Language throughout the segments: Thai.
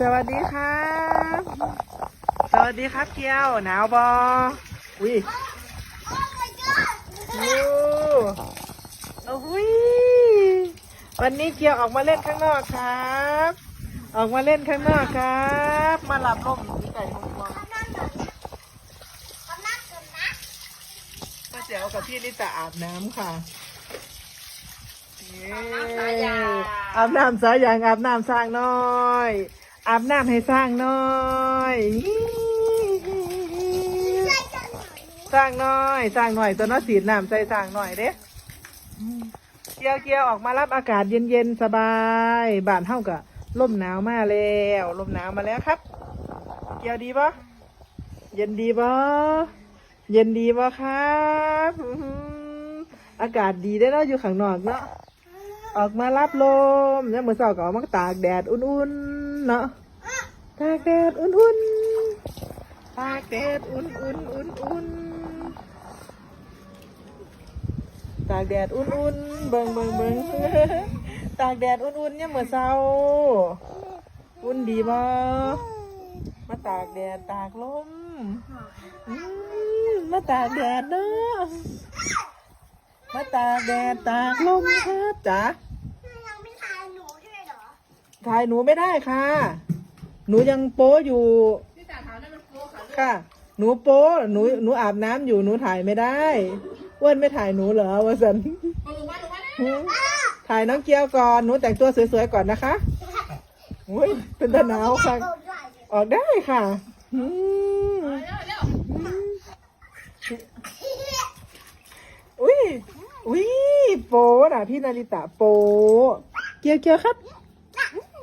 สวัสดีครับสวัสดีครับเกียวหนาวบออุ้ยยูโอ้ยวันนี้เกียวออกมาเล่นข้างนอกครับ ออกมาเล่นข้างนอกครับ มาหลับลมอยู่ที่ไก่มงมองมาเจ๋วกับพี่ลิตาอาบน้ำค่ะเย้อาบน้ำสายยางอาบน้ำสร้างน้อย อาบน้ำให้สร้างน้อยสร้างน้อยสร้างหน่อยตัวน้อยสีน้ำใส่สร้างหน่อยเด้เกียวเกียวออกมารับอากาศเย็นๆสบายบ้านเท่ากับลมหนาวมาแล้วลมหนาวมาแล้วครับ เกียวดีปะเย็นดีปะเย็นดีปะครับอากาศดีได้แล้วอยู่ข้างนอกเนาะออกมารับลมแล้วเมื่อเช้าก็ออกมาตากแดดอุ่นๆ เนาะตากแดดอุ่นๆตากแดดอุ่นๆอุ่นๆตากแดดอุ่นๆเบิ่งเบิ่งเบิ่งตากแดดอุ่นๆเนี่ยามมื่อเช้าอุ่นดีบ่มาตากแดดตากลมมมาตากแดดเนาะมาตากแดดตากลมครับจ๋า ยังไม่ทายหนูใช่ไหมเหรอ ถ่ายหนูไม่ได้ค่ะ หนูยังโป๊อยู่ค่ะ หนูโป๊หนูหนูอาบน้ำอยู่หนูถ่ายไม่ได้อ้วนไม่ถ่ายหนูเหรอวะสันหืมถ่ายน้องเกียวก่อนหนูแต่งตัวสวยๆก่อนนะคะอุ้ยเป็นตาหนาวค่ะออกได้ค่ะอืมอุ้ยอุ้ยโปน่ะ พี่นาริตะโปเกียวเกียวครับ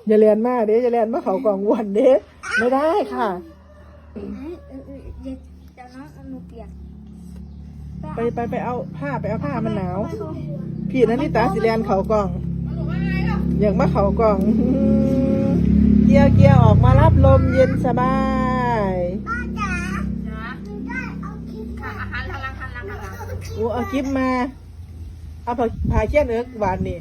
อย่าเรียนมากเด้อย่าเรียนมาเขากล่องวันเด้ไม่ได้ค่ะเดี๋ยวน้องเอาหนูเปียกไปไปไปเอาผ้าไปเอาผ้ามันหนาว พี่นาริตะสิเรียนเขากล่อง อย่างมาเขากล่อง เกียวเกียวออกมารับลมเย็นสบายป้าจ๋าได้เอาคลิปค่ะอูเอากิฟมา เอาผ้าผ้าเชี่ยนเอิกหวานนี่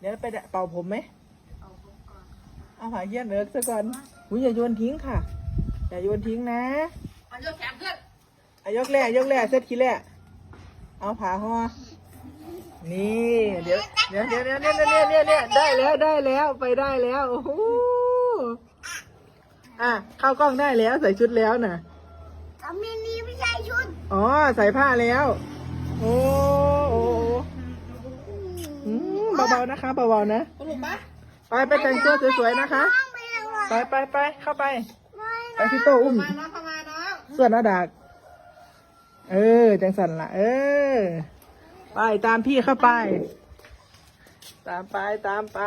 เดี๋ยวไปเป่าผมไหมเอาผ้าเชี่ยนเอิกซะก่อนอุ้ยอย่าโยนทิ้งค่ะ อย่าโยนทิ้งนะมันยกแขนขึ้นอายกแร่ยกแร่เซตขี้แร่เอาผ้าห่อนี่เดี๋ยวเดี๋ยวเดี๋ยวเดี๋ยวเนี่ยเนี่ยเนี่ยเนี่ยได้แล้วได้แล้วไปได้แล้วโอ้โหอะเข้ากล้องได้แล้วใส่ชุดแล้วน่ะก็มีนี้ไม่ใช่ชุด อ๋อ ใส่ผ้าแล้ว โอ้โอ้อืม เบาๆนะคะเบาๆนะสรุปปะไปไปแต่งตัวสวยๆนะคะต้องไปเลยว่ะไปไปไปเข้าไปไม่ไปพี่โตอุ้ม มาน้องเข้ามาน้องส่วนหน้าดากเออ จังสันละเออ ไปตามพี่เข้าไป ตามไปตามไป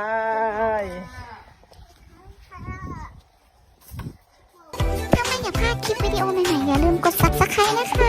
ถ้าไม่อยากพลาดคลิปวิดีโอใหม่ๆอย่าลืมกด subscribe นะคะ